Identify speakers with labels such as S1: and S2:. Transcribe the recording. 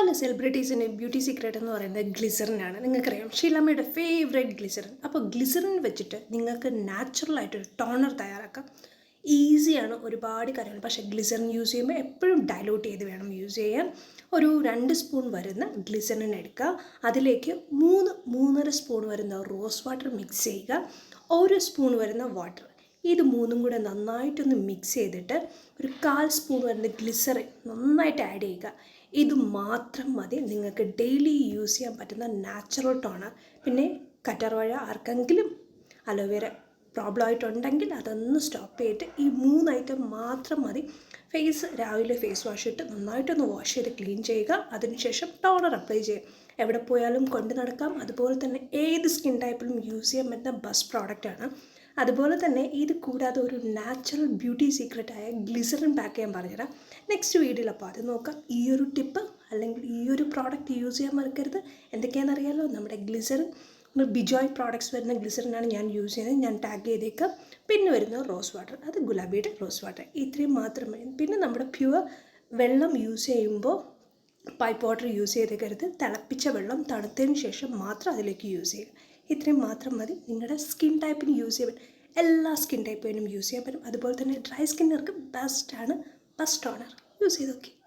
S1: പല സെലിബ്രിറ്റീസിന്റെ beauty secret എന്ന് പറയുന്നത് ഗ്ലിസറിനാണ്. നിങ്ങൾക്കറിയാം ഷീലമ്മയുടെ ഫേവറേറ്റ് ഗ്ലിസറിൻ അപ്പോൾ ഗ്ലിസറിൻ വെച്ചിട്ട് നിങ്ങൾക്ക് നാച്ചുറലായിട്ടൊരു ടോണർ തയ്യാറാക്കാം. ഈസിയാണ് ഒരുപാട് കാര്യങ്ങൾ. പക്ഷേ ഗ്ലിസറിൻ യൂസ് ചെയ്യുമ്പോൾ എപ്പോഴും ഡയലൂട്ട് ചെയ്ത് വേണം യൂസ് ചെയ്യാൻ. ഒരു രണ്ട് സ്പൂൺ വരുന്ന ഗ്ലിസറിൻ എടുക്കുക. അതിലേക്ക് മൂന്ന് മൂന്നര സ്പൂൺ വരുന്ന റോസ് വാട്ടർ മിക്സ് ചെയ്യുക. ഒരു സ്പൂൺ വരുന്ന വാട്ടർ ഇത് മൂന്നും കൂടെ നന്നായിട്ടൊന്ന് മിക്സ് ചെയ്തിട്ട് ഒരു കാൽ സ്പൂൺ വരുന്ന ഗ്ലിസറിൻ നന്നായിട്ട് ആഡ് ചെയ്യുക. ഇത് മാത്രം മതി. നിങ്ങൾക്ക് ഡെയിലി യൂസ് ചെയ്യാൻ പറ്റുന്ന നാച്ചുറൽ ടോണർ പിന്നെ കറ്റർവാഴ ആർക്കെങ്കിലും അലോവേര പ്രോബ്ലം ആയിട്ടുണ്ടെങ്കിൽ അതൊന്ന് സ്റ്റോപ്പ് ചെയ്തിട്ട് ഈ മൂന്ന് ഐറ്റം മാത്രം മതി. ഫേസ് രാവിലെ ഫേസ് വാഷ് ഇട്ട് നന്നായിട്ടൊന്ന് വാഷ് ചെയ്ത് ക്ലീൻ ചെയ്യുക. അതിനുശേഷം ടോണർ അപ്ലൈ ചെയ്യുക. എവിടെ പോയാലും കൊണ്ടു നടക്കാം. അതുപോലെ തന്നെ ഏത് സ്കിൻ ടൈപ്പിലും യൂസ് ചെയ്യാൻ പറ്റുന്ന ബെസ്റ്റ് പ്രോഡക്റ്റാണ് അതുപോലെ തന്നെ ഇത് കൂടാതെ ഒരു നാച്ചുറൽ ബ്യൂട്ടി സീക്രട്ടായ ഗ്ലിസറിൻ പാക്ക് ചെയ്യാൻ പറഞ്ഞുതരാം. നെക്സ്റ്റ് വീഡിയോയിൽ അപ്പോൾ അത് നോക്കാം. ഈ ഒരു ടിപ്പ് അല്ലെങ്കിൽ ഈ ഒരു പ്രോഡക്റ്റ് യൂസ് ചെയ്യാൻ മറക്കരുത്. എന്തൊക്കെയാണെന്നറിയാലോ നമ്മുടെ ഗ്ലിസറിൻ ബിജോയ് പ്രോഡക്ട്സ് വരുന്ന ഗ്ലിസറിനാണ് ഞാൻ യൂസ് ചെയ്യുന്നത്. ഞാൻ ടാഗ് ചെയ്തേക്കാം. പിന്നെ വരുന്ന റോസ് വാട്ടർ അത് ഗുലാബിയുടെ റോസ് വാട്ടർ ഇത്രയും മാത്രമേ പിന്നെ നമ്മുടെ പ്യുവർ വെള്ളം യൂസ് ചെയ്യുമ്പോൾ പൈപ്പ് വാട്ടർ യൂസ് ചെയ്തേക്കരുത്. തിളപ്പിച്ച വെള്ളം തണുത്തതിന് ശേഷം മാത്രം അതിലേക്ക് യൂസ് ചെയ്യുക. ഇത്രയും മാത്രം മതി. നിങ്ങളുടെ സ്കിൻ ടൈപ്പിന് യൂസ് ചെയ്യാൻ എല്ലാ സ്കിൻ ടൈപ്പിനും യൂസ് ചെയ്യാൻ പറ്റും. അതുപോലെ തന്നെ ഡ്രൈ സ്കിന്നർക്ക് ബെസ്റ്റാണ് ബെസ്റ്റ് ഓണർ യൂസ് ചെയ്ത് നോക്കി.